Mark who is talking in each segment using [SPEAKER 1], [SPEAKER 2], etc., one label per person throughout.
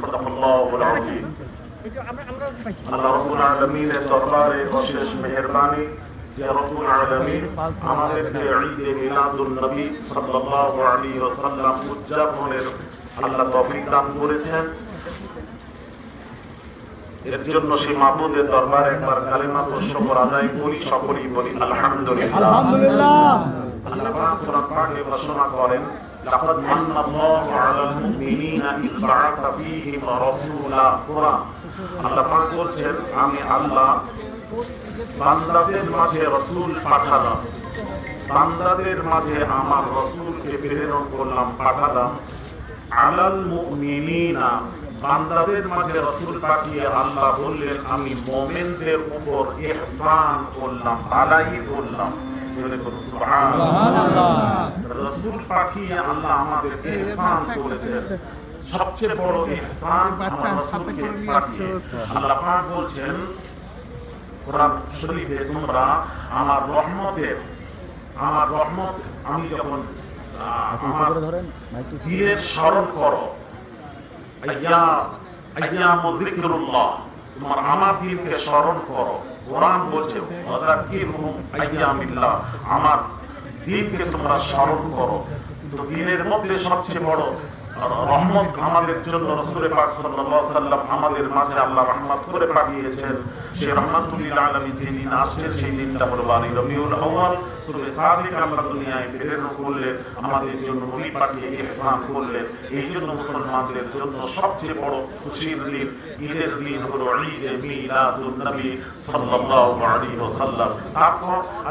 [SPEAKER 1] সাদাকাল্লাহুল আযীম আল্লাহ রাব্বুল আলামিনের দরবারে অশেষ মেহেরবানি যে রব্বুল আলামিন আমাদেরকে ঈদে মিলাদুন নবী সাল্লাল্লাহু আলাইহি ওয়াসাল্লাম উদযাপনের আল্লাহ তৌফিক দান করেছেন এর জন্য সেই মাহবুদের দরবারে একবার কালিমা শুকর আদায় করি সকলেই বলি আলহামদুলিল্লাহ।
[SPEAKER 2] আলহামদুলিল্লাহ।
[SPEAKER 1] আল্লাহ পাক কোরআন পাকে ঘোষণা করেন লাকাদ মান্না আল্লাহু আলাল মুমিনিনা ইয বা'আসা ফীহিম রাসূলা কোরআন আল্লাহ পাক বলছেন আল্লাহ বান্দাদের মাঝে রাসূল পাঠালাম। বান্দাদের মাঝে আমার রাসূলকে প্রেরণ করলাম, পাঠালাম। আলাল মুমিনিনা, বান্দাদের মাঝে রাসূল পাঠিয়ে আল্লাহ বললেন, আমি মুমিনদের উপর ইহসান করলাম আলাই করলাম। জোরে বলুন সুবহানাল্লাহ। পাঠিয়ে আল্লাহ আমাদেরকে ইহসান করেছেন। সবচেয়ে বড় ইহসান আমার রাসূলকে পাঠিয়ে আল্লাহ পাক বলছেন কোরআন শরীফে তোমরা আমার রহমতের আমার রহমত আমি যখন আমার দিনের স্মরণ করো। আইয়া আইয়াম যিকরুল্লাহ তোমার আমার দিনকে স্মরণ করো। কোরআন বলছে আমার দিনকে তোমরা স্মরণ করো। দিনের মধ্যে সবচেয়ে বড় রহমত দিন আসছে, সেই দিনটা হলো সবচেয়ে বড় খুশির দিন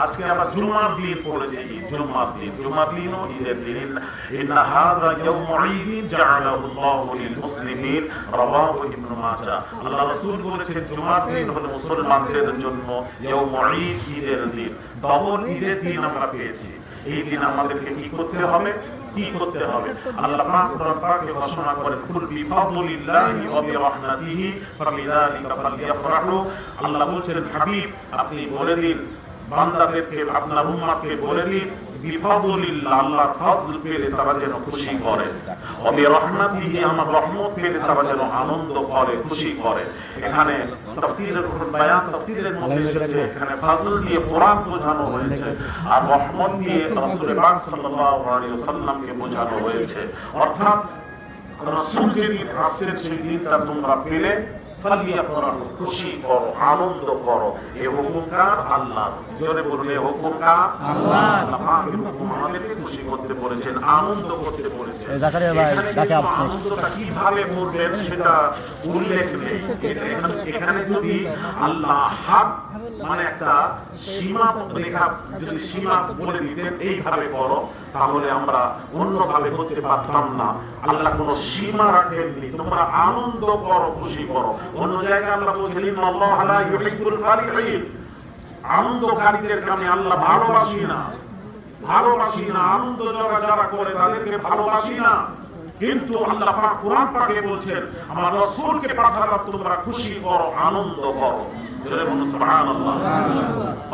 [SPEAKER 1] আজকে আমরা জুমার দিন পড়েছি জুমার মুসলমানদের জন্য ঈদের দিন। ঈদের দিন আমরা পেয়েছি। এই দিন আমাদেরকে কি করতে হবে? আপনি বলে দিন, বান্দাদেরকে, আপনার উম্মতকে বলে দিন বিফাদলিল্লাহ আল্লাহর ফজল পেলে তারা যেন খুশি করে ওয়া বিরহমাতিহি আমার রহমত পেলে তারা যেন আনন্দ করে খুশি করে এখানে তাফসীরের বায়ান তাফসীরের মধ্যে এসেছে এখানে ফজল দিয়ে কোরআন বোঝানো হয়েছে আর রহমত দিয়ে রাসূল পাক সাল্লাল্লাহু আলাইহি ওয়াসাল্লামকে বোঝানো হয়েছে। অর্থাৎ রাসূল যেদিন আসছেন সেই দিনটা তোমরা পেলে। ফালিয়াফরাহু খুশি করো আনন্দ করো এ হুকুমকার আল্লাহ। জোরে বলুন এ হুকুমকার আল্লাহ। আল্লাহ। পাক এই হুকুম আমাদেরকে খুশি করতে বলেছেন আনন্দ করতে বলেছেন।
[SPEAKER 2] এই জাকারিয়া ভাই,
[SPEAKER 1] এখানে
[SPEAKER 2] ডাকে
[SPEAKER 1] কিন্তু
[SPEAKER 2] আপনি।
[SPEAKER 1] আনন্দটা কীভাবে করবেন সেটা উল্লেখ নেই। এখানে- এখানে যদি আল্লাহ হাত মানে একটা সীমা রেখা যদি সীমা বলে দিতেন এইভাবে করো তাহলে আমরা অন্যভাবে করতে পারতাম না। আল্লাহ কোনো সীমা রাখেননি। তোমরা আনন্দ করো, খুশি করো। অন্য জায়গায় আনন্দকারীদেরকে আমি আল্লাহ ভালোবাসি না। ভালোবাসি না, আনন্দ যারা যারা করে তাদেরকে ভালোবাসি না। কিন্তু আল্লাহ কোরআন পাকে বলছেন, আমার রাসূলকে পাঠালাম, তোমরা খুশি করো, আনন্দ করো। জোরে বলুন সুবহানাল্লাহ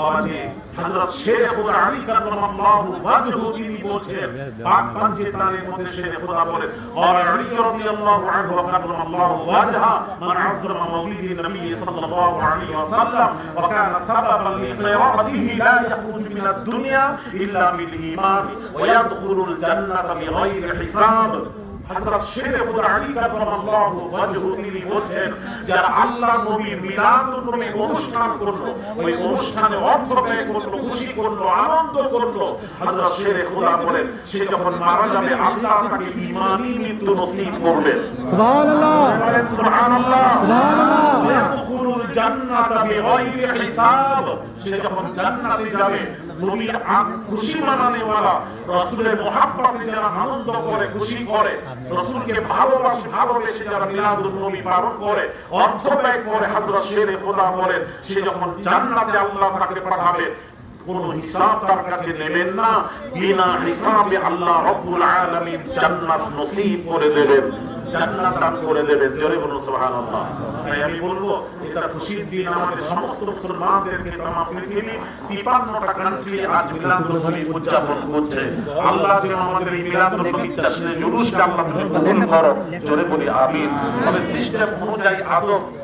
[SPEAKER 1] আওয়াজে হযরত শেখ খুদা আলী কারামাল্লাহু ওয়াজহু তিনি বলছেন পাক পাঞ্জে তারের মধ্যে শেখ খুদা বলেন আর আলী রাদিয়াল্লাহু আনহু কারামাল্লাহু ওয়াজহা মান আযমা মাউলিদিন নবী সাল্লাল্লাহু আলাইহি ওয়াসাল্লাম ওয়া কানা সাবাবান লিকিরাআতিহি লা ইয়াখরুজু মিন আদ-দুনিয়া ইল্লা বিল ঈমান ওয়া ইয়াদখুলুল জান্নাতা বিগাইরি হিসাব হযরত শেখ খুদা আলী কাররামাল্লাহু ওয়াজহু তিনি বলছেন যারা আল্লাহ নবীর মিলাদুন নবী অনুষ্ঠান করল ওই অনুষ্ঠানে অর্থ ব্যয় করল খুশি করল আনন্দ করল। হযরত শেখ খুদা বলেন সে যখন মারা যাবে আল্লাহ তাকে ঈমানি মৃত্যু নসিব করবেন।
[SPEAKER 2] সুবহানাল্লাহ।
[SPEAKER 1] সুবহানাল্লাহ।
[SPEAKER 2] সুবহানাল্লাহ।
[SPEAKER 1] ইয়াদখুলুল জান্নাতা বিগাইরি হিসাব। সে যখন জান্নাতে যাবে নবীর আগ খুশি মানানেওয়ালা রাসূলের মহব্বতে যারা আনন্দ করে, খুশি করে, রাসূলকে ভালোবাসে, ভালোবেসে যারা মিলাদুন নবী পালন করে অর্থ ব্যয় করে হযরত শেরে খোদা বলেন, সে যখন জান্নাতে আল্লাহ তাকে পাঠাবে, কোন হিসাব তার কাছে নেবেন না। বিনা হিসাবে আল্লাহ রব্বুল আলামিন জান্নাত নসিব করে দেবেন। জান্নাত দান করে দেবেন। জোরে বলুন, সুবহানাল্লাহ। তাই আমি বলব, এটা খুশির দিন। আমাদের সমস্ত মুসলমানদেরকে তাম পৃথিবী 53টা কান্ট্রি আজ মিলাদুল নবী উদযাপন করছে। আল্লাহ যেন আমাদের এই মিলাদুল নবী জশ্নে জুলুসকে আল্লাহ কবুল করো জোরে বলি, আমিন। তবে সিস্টেম অনুযায়ী আদব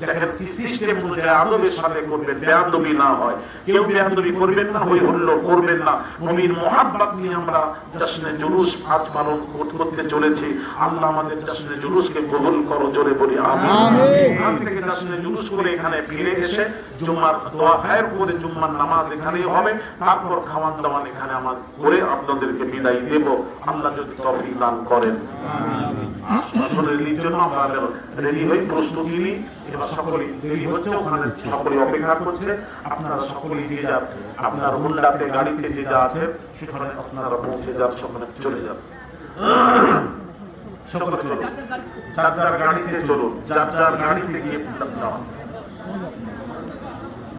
[SPEAKER 1] দেখেন কি সিস্টেম অনুযায়ী আদবের সাথে করবেন বেয়াদবি না হয়। কেউ বেয়াদবি করবেন না হই হল্লো করবেন না। নবীর মোহাব্বত নিয়ে আমরা জশ্নে জুলুস আজ পালন করতে চলেছি। আল্লাহ আমাদের জশ্নে জুলুসকে কবুল করো জোরে বলি আমিন।
[SPEAKER 2] আমিন।
[SPEAKER 1] এখান থেকে জশ্নে জুলুস করে এখানে ফিরে এসে জুম্মার দোয়া খায়ের করে জুম্মার নামাজ এখানেই হবে। তারপর খাওয়ান দাওয়ান এখানে আমার করে আপনাদেরকে বিদায় দেব। আল্লাহ যদি তৌফিক দান করেন। আসলে রেলির জন্য আমরা রেডি হই প্রস্তুতি নিই। এবার সকলেই দেরি হচ্ছে, ওখানে সকলেই অপেক্ষা করছে। আপনারা সকলেই যে যার, আপনার হুন্ডাতে, গাড়িতে যে যা আছে, সেখানে আপনারা পৌঁছে যান সেখানে চলে যান। সকলে চলুন। যার যার গাড়িতে চলুন, যার যার গাড়িতে গিয়ে দাঁড়ান